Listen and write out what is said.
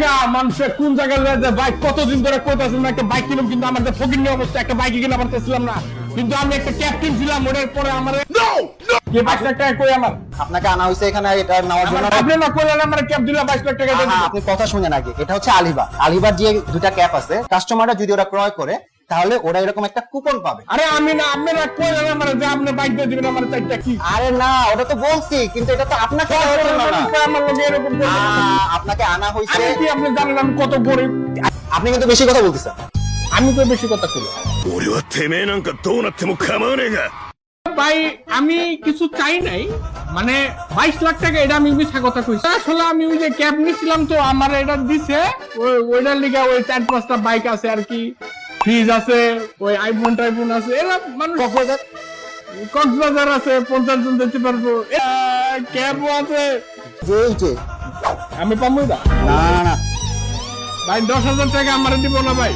টাকা মানুষের কোন জায়গায় বাইক কতদিন ধরে একটা বাইক কিনুম কিন্তু আমার ফকির নিয়ে অবস্থা একটা বাইক কিনা পারতেছিলাম না। কিন্তু আমি একটা ক্যাপ্টেন ছিলাম ওটার পরে আমার কে বাইশ লাখ টাকা কই আমার? আপনাকে আনা হয়েছে এখানে এটা নেওয়ার জন্য আপনি না কইলেন আমার ক্যাপ দিলা বাইশ লাখ টাকা আপনি কথা শুনেন আগে এটা হচ্ছে আলিবা আলিবার যে দুটা ক্যাপ আছে কাস্টমাররা যদি ওরা ক্রয় করে তাহলে ওরা এরকম একটা কুপন পাবে। আরে আমি না আপনি না কই আমি আমার? যে আপনি বাইক দিয়ে দিবেন আমার চারটা কি? আরে না ওটা তো বলছি কিন্তু এটা তো আপনাকে আমার লগে এরকম আপনাকে আনা হইছে কি আপনি জানেন আমি কত গরিব? আপনি কিন্তু বেশি কথা বলতেছেন। আমি তো বেশি কথা কই। ওরে থেমে না তেমে নাকা দোনাতে মো কামানেগা ভাই আমি কিছু চাই নাই। মানে বাইশ লাখ টাকা এটা আমি মিছা কথা কইছি। আসলে আমি ওই যে ক্যাব নিছিলাম তো আমার এটা দিছে। ওইটার লিগা ওই চার পাঁচটা বাইক আছে আর কি। ফ্রিজ আছে ওই আইফোন টাইফোন আছে এরা মানুষ কক্সবাজার? কক্সবাজার আছে পঞ্চাশ জন যেতে পারব। ক্যাব আছে। যে আমি পাবো না না না। ভাই দশ হাজার টাকা আমার দিব না ভাই।